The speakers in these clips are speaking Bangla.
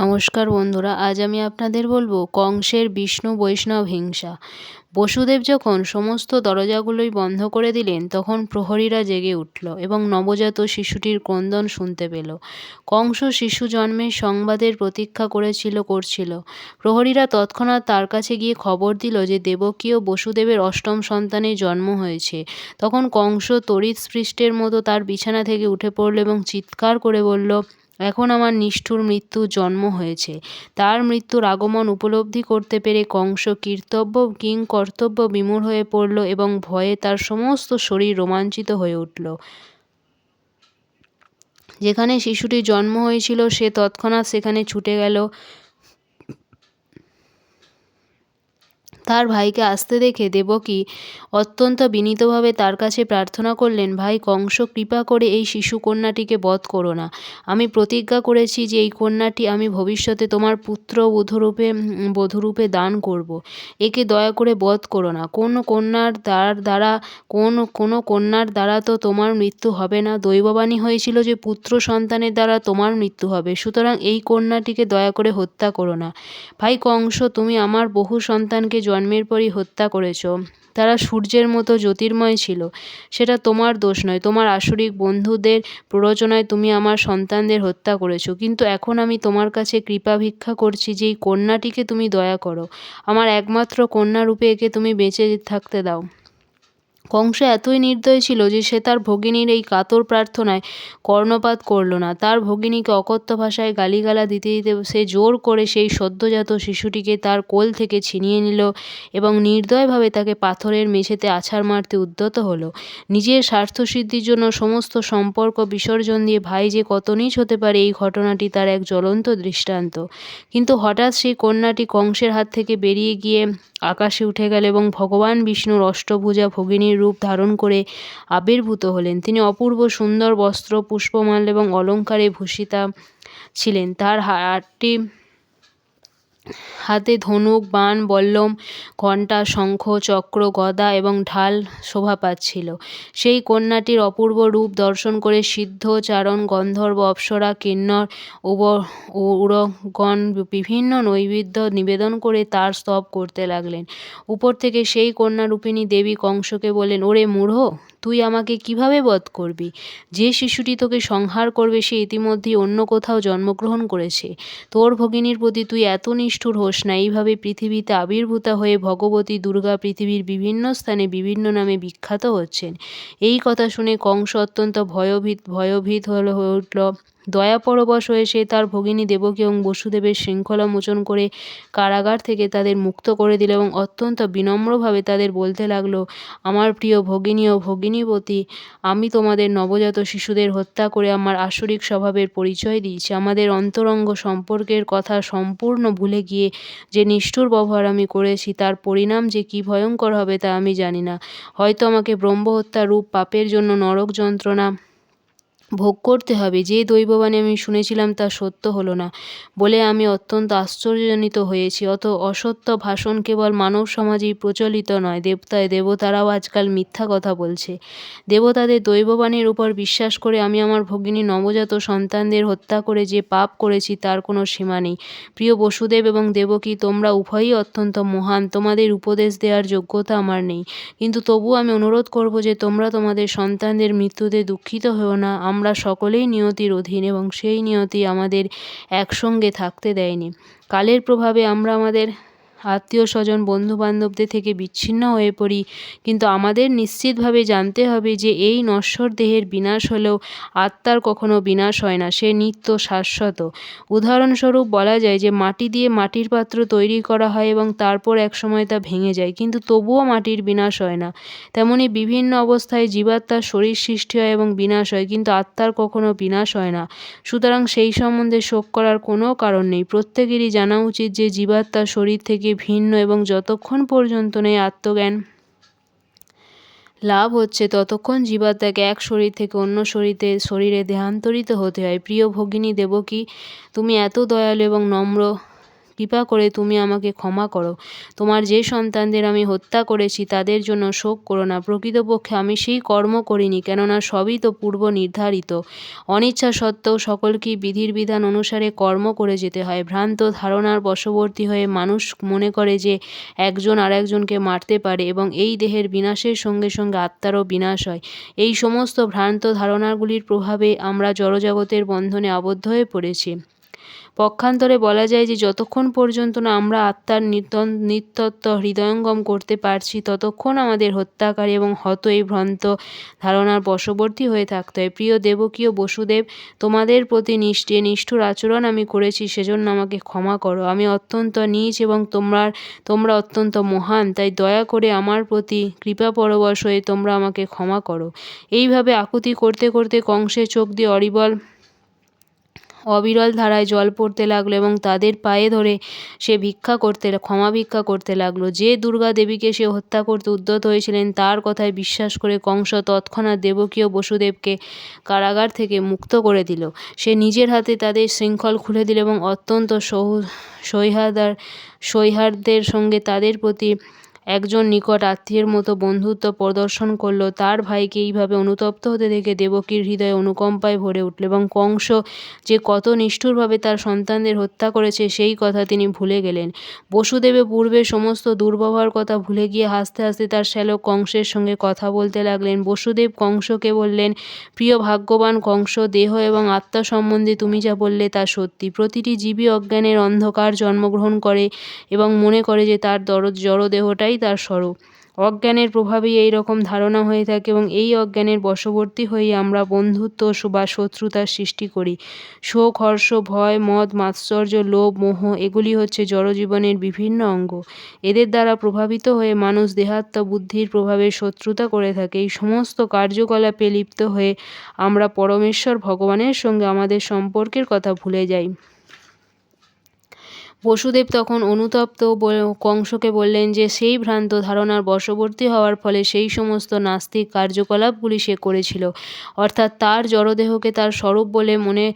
নমস্কার বন্ধুরা, আজ আমি আপনাদের বলব কংসের বিষ্ণু বৈষ্ণব হিংসা। বসুদেব যখন সমস্ত দরজাগুলোই বন্ধ করে দিলেন, তখন প্রহরীরা জেগে উঠল এবং নবজাত শিশুটির ক্রন্দন শুনতে পেল। কংস শিশু জন্মের সংবাদের প্রতীক্ষা করেছিল, করছিল। প্রহরীরা তৎক্ষণাৎ তার কাছে গিয়ে খবর দিল যে দেবকী ও বসুদেবের অষ্টম সন্তানের জন্ম হয়েছে। তখন কংস তড়িৎ স্পৃষ্টের মতো তার বিছানা থেকে উঠে পড়ল এবং চিৎকার করে বলল এখন আমার নিষ্ঠুর মৃত্যু জন্ম হয়েছে। তার মৃত্যুর আগমন উপলব্ধি করতে পেরে কংস কীর্তব্য, কিং কর্তব্য বিমূঢ় হয়ে পড়ল এবং ভয়ে তার সমস্ত শরীর রোমাঞ্চিত হয়ে উঠল। যেখানে শিশুটির জন্ম হয়েছিল, সে তৎক্ষণাৎ সেখানে ছুটে গেল। তার ভাইকে আসতে দেখে দেবকী অত্যন্ত বিনীতভাবে তার কাছে প্রার্থনা করলেন, ভাই, কংস, কৃপা করে এই শিশু কন্যাটিকে বধ করো না। আমি প্রতিজ্ঞা করেছি যে এই কন্যাটি আমি ভবিষ্যতে তোমার পুত্র বধূরূপে বধূরূপে দান করব। একে দয়া করে বধ করো না। কোন কন্যার দ্বার দ্বারা, কোন, কোনো কন্যার দ্বারা তো তোমার মৃত্যু হবে না। দৈববাণী হয়েছিল যে পুত্র সন্তানের দ্বারা তোমার মৃত্যু হবে। সুতরাং এই কন্যাটিকে দয়া করে হত্যা করো না। ভাই, কংস, তুমি আমার বহু সন্তানকে জন্মের পরই হত্যা করেছ। তারা সূর্যের মতো জ্যোতির্ময় ছিল। সেটা তোমার দোষ নয়, তোমার আসরিক বন্ধুদের প্ররোচনায় তুমি আমার সন্তানদের হত্যা করেছ। কিন্তু এখন আমি তোমার কাছে কৃপা ভিক্ষা করছি যে এই কন্যাটিকে তুমি দয়া করো। আমার একমাত্র কন্যারূপে একে তুমি বেঁচে থাকতে দাও। কংস এতই নির্দয় ছিল যে সে তার ভগিনীর এই কাতর প্রার্থনায় কর্ণপাত করল না। তার ভগিনীকে অকথ্য ভাষায় গালিগালা দিতে দিতে সে জোর করে সেই সদ্যজাত শিশুটিকে তার কোল থেকে ছিনিয়ে নিল এবং নির্দয়ভাবে তাকে পাথরের মেঝেতে আছাড় মারতে উদ্যত হলো। নিজের স্বার্থসিদ্ধির জন্য সমস্ত সম্পর্ক বিসর্জন দিয়ে ভাই যে কত নীচ হতে পারে এই ঘটনাটি তার এক জ্বলন্ত দৃষ্টান্ত। কিন্তু হঠাৎ সেই কন্যাটি কংসের হাত থেকে বেরিয়ে গিয়ে আকাশে উঠে গেল এবং ভগবান বিষ্ণুর অষ্টভুজা ভগিনীর রূপ ধারণ করে আবির্ভূত হলেন। তিনি অপূর্ব সুন্দর বস্ত্র, পুষ্পমাল এবং অলঙ্কারে ভূষিতা ছিলেন। তার হাতটি হাতে ধনুক, বাণ, বল্লম, ঘণ্টা, শঙ্খ, চক্র, গদা এবং ঢাল শোভা পাচ্ছিল। সেই কন্যাটির অপূর্ব রূপ দর্শন করে সিদ্ধ, চারণ, গন্ধর্ব, অপ্সরা, কিন্নর উরগণ বিভিন্ন নৈবেদ্য নিবেদন করে তার স্তব করতে লাগলেন। উপর থেকে সেই কন্যা কন্যারূপিণী দেবী কংসকে বললেন, ওরে মূঢ় তুই আমাকে কীভাবে বধ করবি? যে শিশুটি তোকে সংহার করবে, সে ইতিমধ্যেই অন্য কোথাও জন্মগ্রহণ করেছে। তোর ভগিনীর প্রতি তুই এত নিষ্ঠুর হোস না, এইভাবে পৃথিবীতে আবির্ভূতা হয়ে ভগবতী দুর্গা পৃথিবীর বিভিন্ন স্থানে বিভিন্ন নামে বিখ্যাত হচ্ছেন। এই কথা শুনে কংস অত্যন্ত ভয়ভীত ভয়ভীত হল, হয়ে উঠল দয়াপরবশ হয়ে সে তার ভগিনী দেবকী এবং বসুদেবের শৃঙ্খলা মোচন করে কারাগার থেকে তাদের মুক্ত করে দিল এবং অত্যন্ত বিনম্রভাবে তাদের বলতে লাগল, আমার প্রিয় ভগিনী ও ভগিনীবতী আমি তোমাদের নবজাত শিশুদের হত্যা করে আমার আসরিক স্বভাবের পরিচয় দিয়েছি। আমাদের অন্তরঙ্গ সম্পর্কের কথা সম্পূর্ণ ভুলে গিয়ে যে নিষ্ঠুর ব্যবহার আমি করেছি, তার পরিণাম যে কি ভয়ঙ্কর হবে তা আমি জানি না। হয়তো আমাকে ব্রহ্মহত্যা রূপ পাপের জন্য নরক যন্ত্রণা ভোগ করতে হবে। যে দৈববাণী আমি শুনেছিলাম তা সত্য হলো না বলে আমি অত্যন্ত আশ্চর্যজনিত হয়েছি। অত অসত্য ভাষণ কেবল মানব সমাজেই প্রচলিত নয়। দেবতায় দেবতারাও আজকাল মিথ্যা কথা বলছে। দেবতাদের দৈববাণীর উপর বিশ্বাস করে আমি আমার ভগিনী নবজাত সন্তানদের হত্যা করে যে পাপ করেছি তার কোনো সীমা নেই। প্রিয় বসুদেব এবং দেবকী, তোমরা উভয়ই অত্যন্ত মহান। তোমাদের উপদেশ দেওয়ার যোগ্যতা আমার নেই। কিন্তু তবু আমি অনুরোধ করব যে তোমরা তোমাদের সন্তানদের মৃত্যুতে দুঃখিত হও না। আমরা সকলেই নিয়তির অধীন এবং সেই নিয়তি আমাদের একসঙ্গে থাকতে দেয়নি। কালের প্রভাবে আমরা আমাদের আত্মীয় স্বজন বন্ধুবান্ধবদের থেকে বিচ্ছিন্ন হয়ে পড়ি। কিন্তু আমাদের নিশ্চিতভাবে জানতে হবে যে, এই নশ্বর দেহের বিনাশ হলেও আত্মার কখনো বিনাশ হয় না, সে নিত্য শাশ্বত। উদাহরণস্বরূপ বলা যায় যে, মাটি দিয়ে মাটির পাত্র তৈরি করা হয় এবং তারপর একসময় তা ভেঙে যায়, কিন্তু তবুও মাটির বিনাশ হয় না। তেমনি বিভিন্ন অবস্থায় জীবাত্মার শরীর সৃষ্টি হয় এবং বিনাশ হয়, কিন্তু আত্মার কখনো বিনাশ হয় না। সুতরাং সেই সম্বন্ধে শোক করার কোনো কারণ নেই। প্রত্যেকেরই জানা উচিত যে, জীবাত্মার শরীর থেকে ভিন্ন এবং যতক্ষণ পর্যন্ত নেই আত্মজ্ঞান। লাভ হচ্ছে ততক্ষণ জীবাত্মাকে এক শরীর থেকে অন্য শরীরে শরীরে দেহান্তরিত হতে হয়। প্রিয় ভগিনী দেবকী, তুমি এত দয়ালু এবং নম্র কৃপা করে তুমি আমাকে ক্ষমা করো। তোমার যে সন্তানদের আমি হত্যা করেছি, তাদের জন্য শোক করো না। প্রকৃতপক্ষে আমি সেই কর্ম করিনি, কেননা সবই তো পূর্ব নির্ধারিত। অনিচ্ছা সত্ত্বেও সকলকেই বিধির বিধান অনুসারে কর্ম করে যেতে হয়। ভ্রান্ত ধারণার বশবর্তী হয়ে মানুষ মনে করে যে একজন আর একজনকে মারতে পারে এবং এই দেহের বিনাশের সঙ্গে সঙ্গে আত্মারও বিনাশ হয়। এই সমস্ত ভ্রান্ত ধারণাগুলির প্রভাবে আমরা জড়জগতের বন্ধনে আবদ্ধ হয়ে পড়েছি। পক্ষান্তরে বলা যায় যে যতক্ষণ পর্যন্ত না আমরা আত্মার নিত্যত্ব হৃদয়ঙ্গম করতে পারছি, ততক্ষণ আমাদের হত্যাকারী এবং হত এই ভ্রান্ত ধারণার বশবর্তী হয়ে থাকতে হয়। প্রিয় দেবকীয় বসুদেব, তোমাদের প্রতি নিষ্ঠে নিষ্ঠুর আচরণ আমি করেছি, সেজন্য আমাকে ক্ষমা করো। আমি অত্যন্ত নিজ এবং তোমরা তোমরা অত্যন্ত মহান, তাই দয়া করে আমার প্রতি কৃপা পরবশ হয়ে তোমরা আমাকে ক্ষমা করো। এইভাবে আকুতি করতে করতে কংসের চোখ দিয়ে অরিবল অবিরল ধারায় জল পড়তে লাগল এবং তাদের পায়ে ধরে সে ভিক্ষা করতে, ক্ষমা ভিক্ষা করতে লাগল। যে দুর্গা দেবীকে সে হত্যা করতে উদ্যত হয়েছিলেন, তার কথায় বিশ্বাস করে কংস তৎক্ষণাৎ দেবকীয় বসুদেবকে কারাগার থেকে মুক্ত করে দিল। সে নিজের হাতে তাদের শৃঙ্খল খুলে দিল এবং অত্যন্ত সৌ সৌহার্দার সৌহার্দ্যের সঙ্গে তাদের প্রতি একজন নিকট আত্মীয়ের মতো বন্ধুত্ব প্রদর্শন করল। তার ভাইকে এইভাবে অনুতপ্ত হতে দেখে দেবকীর হৃদয়ে অনুকম্পায় ভরে উঠল এবং কংস যে কত নিষ্ঠুরভাবে তার সন্তানদের হত্যা করেছে সেই কথা তিনি ভুলে গেলেন। বসুদেবে পূর্বে সমস্ত দুর্ব্যবহার কথা ভুলে গিয়ে হাসতে হাসতে তার শ্যালক কংসের সঙ্গে কথা বলতে লাগলেন। বসুদেব কংসকে বললেন, প্রিয় ভাগ্যবান কংস, দেহ এবং আত্মা সম্বন্ধে তুমি যা বললে তা সত্যি। প্রতিটি জীবী অজ্ঞানের অন্ধকার জন্মগ্রহণ করে এবং মনে করে যে তার দর জড়দেহটাই তার স্বরূপ। অজ্ঞানের প্রভাবেই এই রকম ধারণা হয়ে থাকে এবং এই অজ্ঞানের বশবর্তী হয়েই আমরা বন্ধুত্ব বা শত্রুতার সৃষ্টি করি। শোক, হর্ষ, ভয়, মদ, মাৎসর্য, লোভ, মোহ, এগুলি হচ্ছে জড়জীবনের বিভিন্ন অঙ্গ। এদের দ্বারা প্রভাবিত হয়ে মানুষ দেহাত্ম বুদ্ধির প্রভাবে শত্রুতা করে থাকে। এই সমস্ত কার্যকলাপে লিপ্ত হয়ে আমরা পরমেশ্বর ভগবানের সঙ্গে আমাদের সম্পর্কের কথা ভুলে যাই। বসুদেব তখন অনুতপ্ত কংসকে বললেন যে, সেই ভ্রান্ত ধারণার বশবর্তী হওয়ার ফলে সেই সমস্ত নাস্তিক কার্যকলাপগুলি সে করেছিল। অর্থাৎ তার জড়দেহকে তার স্বরূপ বলে মনে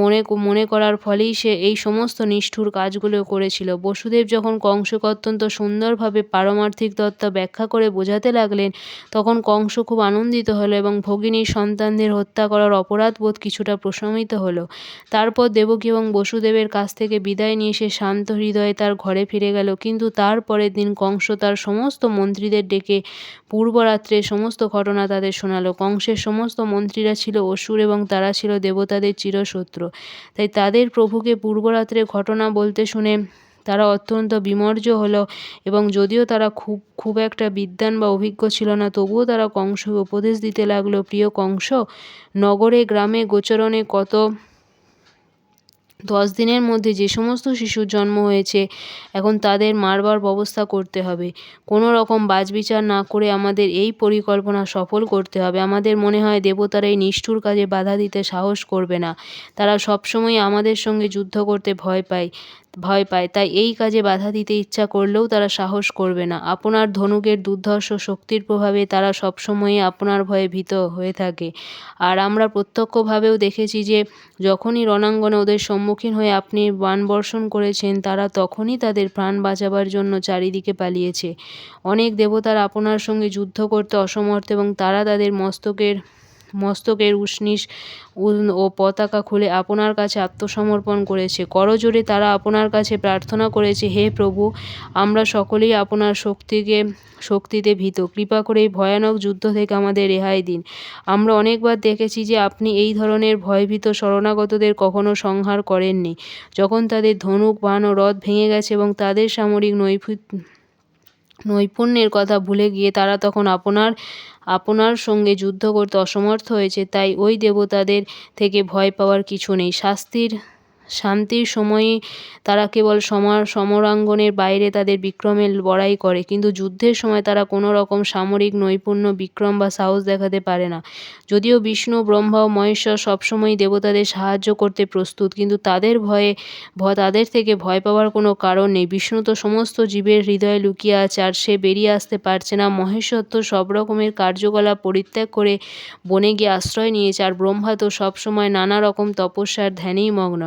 মনে মনে করার ফলেই সে এই সমস্ত নিষ্ঠুর কাজগুলো করেছিল। বসুদেব যখন কংসকে অত্যন্ত সুন্দরভাবে পারমার্থিক তত্ত্ব ব্যাখ্যা করে বোঝাতে লাগলেন, তখন কংস খুব আনন্দিত হলো এবং ভগিনীর সন্তানদের হত্যা করার অপরাধ বোধ কিছুটা প্রশমিত হলো। তারপর দেবকী এবং বসুদেবের কাছ থেকে বিদায় নিয়ে সে শান্ত হৃদয়ে তার ঘরে ফিরে গেল। কিন্তু তার পরের দিন কংস তার সমস্ত মন্ত্রীদের ডেকে পূর্বরাত্রে সমস্ত ঘটনা তাদের শোনালো। কংসের সমস্ত মন্ত্রীরা ছিল অসুর এবং তারা ছিল দেবতাদের চিরশত্রু। তাই তাদের প্রভুকে পূর্বরাত্রে ঘটনা বলতে শুনে তারা অত্যন্ত বিমর্য হলো এবং যদিও তারা খুব খুব একটা বিদ্বান বা অভিজ্ঞ ছিল না, তবুও তারা কংসকে উপদেশ দিতে লাগল, প্রিয় কংস, নগরে, গ্রামে, গোচরণে কত দশ দিনের মধ্যে যে সমস্ত শিশুর জন্ম হয়েছে, এখন তাদের মারবার ব্যবস্থা করতে হবে। কোনো রকম বাজবিচার না করে আমাদের এই পরিকল্পনা সফল করতে হবে। আমাদের মনে হয় দেবতারা এই নিষ্ঠুর কাজে বাধা দিতে সাহস করবে না। তারা সবসময় আমাদের সঙ্গে যুদ্ধ করতে ভয় পায়। ভয় পায়। তাই এই কাজে বাধা দিতে ইচ্ছা করলেও তারা সাহস করবে না। আপনার ধনুকের দুর্ধর্ষ শক্তির প্রভাবে তারা সবসময়ই আপনার ভয়ে ভীত হয়ে থাকে। আর আমরা প্রত্যক্ষভাবেও দেখেছি যে, যখনই রণাঙ্গনে ওদের সম্মুখীন হয়ে আপনি বাণ বর্ষণ করেছেন, তারা তখনই তাদের প্রাণ বাঁচাবার জন্য চারিদিকে পালিয়েছে। অনেক দেবতার আপনার সঙ্গে যুদ্ধ করতে অসমর্থ এবং তারা তাদের মস্তকের মস্তকের উষ্ণিস ও পতাকা খুলে আপনার কাছে আত্মসমর্পণ করেছে। করজোড়ে তারা আপনার কাছে প্রার্থনা করেছে, হে প্রভু, আমরা সকলেই আপনার শক্তিকে, শক্তিতে ভীত। কৃপা করে এই ভয়ানক যুদ্ধ থেকে আমাদের রেহাই দিন। আমরা অনেকবার দেখেছি যে আপনি এই ধরনের ভয়ভীত শরণাগতদের কখনো সংহার করেননি। যখন তাদের ধনুক, বান ও রথ ভেঙে গেছে এবং তাদের সামরিক নৈপুণ নৈপুণ্যের কথা ভুলে গিয়ে তারা তখন আপনার আপনার সঙ্গে যুদ্ধ করতে অসমর্থ হয়েছে, তাই ওই দেবতাদের থেকে ভয় পাওয়ার কিছু নেই। শাস্তির শান্তির সময়ই তারা কেবল সমর সমরাঙ্গনের বাইরে তাদের বিক্রমের বড়াই করে। কিন্তু যুদ্ধের সময় তারা কোনো রকম সামরিক নৈপুণ্য, বিক্রম বা সাহস দেখাতে পারে না। যদিও বিষ্ণু, ব্রহ্মা ও মহেশ্বর সবসময়ই দেবতাদের সাহায্য করতে প্রস্তুত, কিন্তু তাদের ভয়ে তাদের থেকে ভয় পাওয়ার কোনো কারণ নেই। বিষ্ণু তো সমস্ত জীবের হৃদয়ে লুকিয়ে আছে, আর সে বেরিয়ে আসতে পারছে না। মহেশ্বর তো সব রকমের কার্যকলাপ পরিত্যাগ করে বনে গিয়ে আশ্রয় নিয়েছে, আর ব্রহ্মা তো সবসময় নানা রকম তপস্যার ধ্যানেই মগ্ন।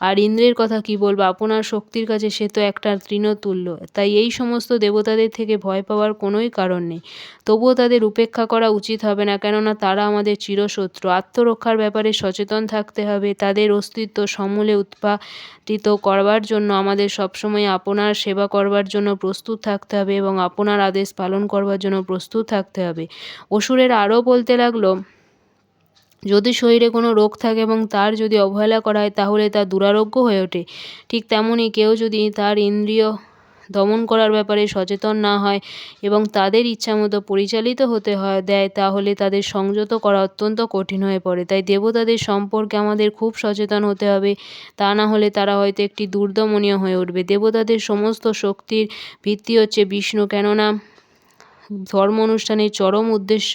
আর ইন্দ্রের কথা কি বলব? আপনার শক্তির কাছে সে তো একটা তৃণতুল্য। তাই এই সমস্ত দেবতাদের থেকে ভয় পাওয়ার কোনোই কারণ নেই। তবুও তাদের উপেক্ষা করা উচিত হবে না, কেননা তারা আমাদের চিরশত্রু। আত্মরক্ষার ব্যাপারে সচেতন থাকতে হবে। তাদের অস্তিত্ব সমূলে উৎপাদিত করবার জন্য আমাদের সবসময় আপনার সেবা করবার জন্য প্রস্তুত থাকতে হবে এবং আপনার আদেশ পালন করবার জন্য প্রস্তুত থাকতে হবে। অসুরের আরও বলতে লাগল যদি শরীরে কোনো রোগ থাকে এবং তার যদি অবহেলা করা হয়, তাহলে তা দুরারোগ্য হয়ে ওঠে। ঠিক তেমনই কেউ যদি তার ইন্দ্রিয় দমন করার ব্যাপারে সচেতন না হয় এবং তাদের ইচ্ছামতো পরিচালিত হতে হয়, দেয়, তাহলে তাদের সংযত করা অত্যন্ত কঠিন হয়ে পড়ে। তাই দেবতাদের সম্পর্কে আমাদের খুব সচেতন হতে হবে, তা না হলে তারা হয়তো একটি দুর্দমনীয় হয়ে উঠবে। দেবতাদের সমস্ত শক্তির ভিত্তি হচ্ছে বিষ্ণু। কেননা ধর্ম অনুষ্ঠানের চরম উদ্দেশ্য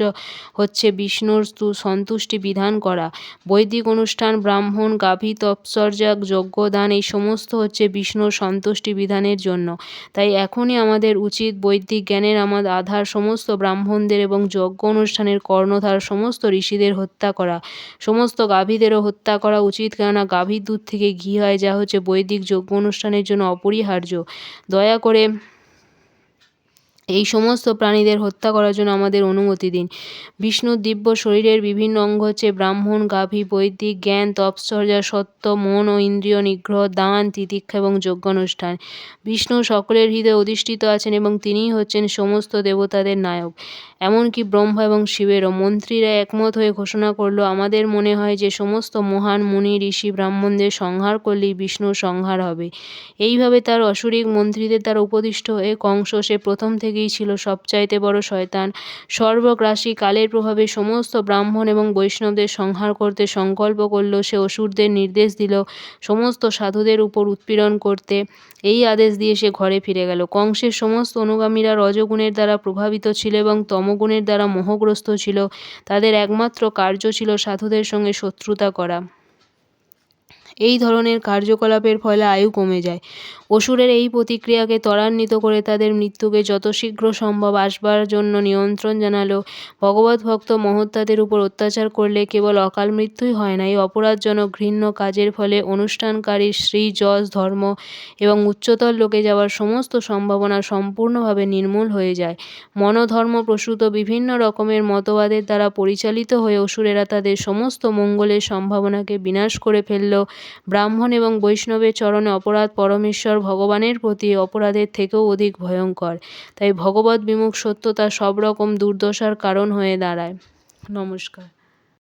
হচ্ছে বিষ্ণুর সন্তুষ্টি বিধান করা। বৈদিক অনুষ্ঠান, ব্রাহ্মণ, গাভী তপসর্যা যজ্ঞদান, এই সমস্ত হচ্ছে বিষ্ণুর সন্তুষ্টি বিধানের জন্য। তাই এখনই আমাদের উচিত বৈদিক জ্ঞানের আমাদের আধার সমস্ত ব্রাহ্মণদের এবং যজ্ঞ অনুষ্ঠানের কর্ণধার সমস্ত ঋষিদের হত্যা করা। সমস্ত গাভীদেরও হত্যা করা উচিত কেননা গাভীর দুধ থেকে ঘি হয়, যা হচ্ছে বৈদিক যজ্ঞ অনুষ্ঠানের জন্য অপরিহার্য। দয়া করে এই সমস্ত প্রাণীদের হত্যা করার জন্য আমাদের অনুমতি দিন। বিষ্ণুর দিব্য শরীরের বিভিন্ন অঙ্গ হচ্ছে ব্রাহ্মণ, গাভী, বৈদিক, জ্ঞান তপশ্চর্যা সত্য, মন ও ইন্দ্রিয় নিগ্রহ, দান, তিতিক্ষা এবং যজ্ঞানুষ্ঠান। বিষ্ণু সকলের হৃদয়ে অধিষ্ঠিত আছেন এবং তিনিই হচ্ছেন সমস্ত দেবতাদের নায়ক। এমনকি ব্রহ্মা এবং শিবেরও মন্ত্রীরা একমত হয়ে ঘোষণা করল, আমাদের মনে হয় যে সমস্ত মহান মুনি, ঋষি, ব্রাহ্মণদের সংহার করলেই বিষ্ণুর সংহার হবে। এইভাবে তার অসুরিক মন্ত্রীদের দ্বারা উপদিষ্ট হয়ে কংস সে প্রথম থেকেই ছিল সবচাইতে বড় শয়তান। সর্বগ্রাসী কালের প্রভাবে সমস্ত ব্রাহ্মণ এবং বৈষ্ণবদের সংহার করতে সংকল্প করল, সে অসুরদের নির্দেশ দিল সমস্ত সাধুদের উপর উৎপীড়ন করতে। এই আদেশ দিয়ে সে ঘরে ফিরে গেল। কংসের সমস্ত অনুগামীরা রজগুণের দ্বারা প্রভাবিত ছিল এবং তমগুণের দ্বারা মোহগ্রস্ত ছিল, তাদের একমাত্র কার্য ছিল সাধুদের সঙ্গে শত্রুতা করা। এই ধরনের কার্যকলাপের ফলে আয়ু কমে যায়। অসুরের এই প্রতিক্রিয়াকে ত্বরান্বিত করে তাদের মৃত্যুকে যত শীঘ্র সম্ভব আসবার জন্য নিয়ন্ত্রণ জানালো। ভগবত ভক্ত মহত্তাদের উপর অত্যাচার করলে কেবল অকাল মৃত্যুই হয় না। এই অপরাধজনক ঘৃণ্য কাজের ফলে অনুষ্ঠানকারী শ্রী যশ, ধর্ম এবং উচ্চতর লোকে যাওয়ার সমস্ত সম্ভাবনা সম্পূর্ণভাবে নির্মূল হয়ে যায়। মনোধর্ম প্রসূত বিভিন্ন রকমের মতবাদের দ্বারা পরিচালিত হয়ে অসুরেরা তাদের সমস্ত মঙ্গলের সম্ভাবনাকে বিনাশ করে ফেলল। ব্রাহ্মণ এবং বৈষ্ণবের চরণে অপরাধ পরমেশ্বর ভগবানের প্রতি অপরাধের থেকেও অধিক ভয়ঙ্কর। তাই ভগবত বিমুখ সত্যতা সব রকম দুর্দশার কারণ হয়ে দাঁড়ায়। নমস্কার।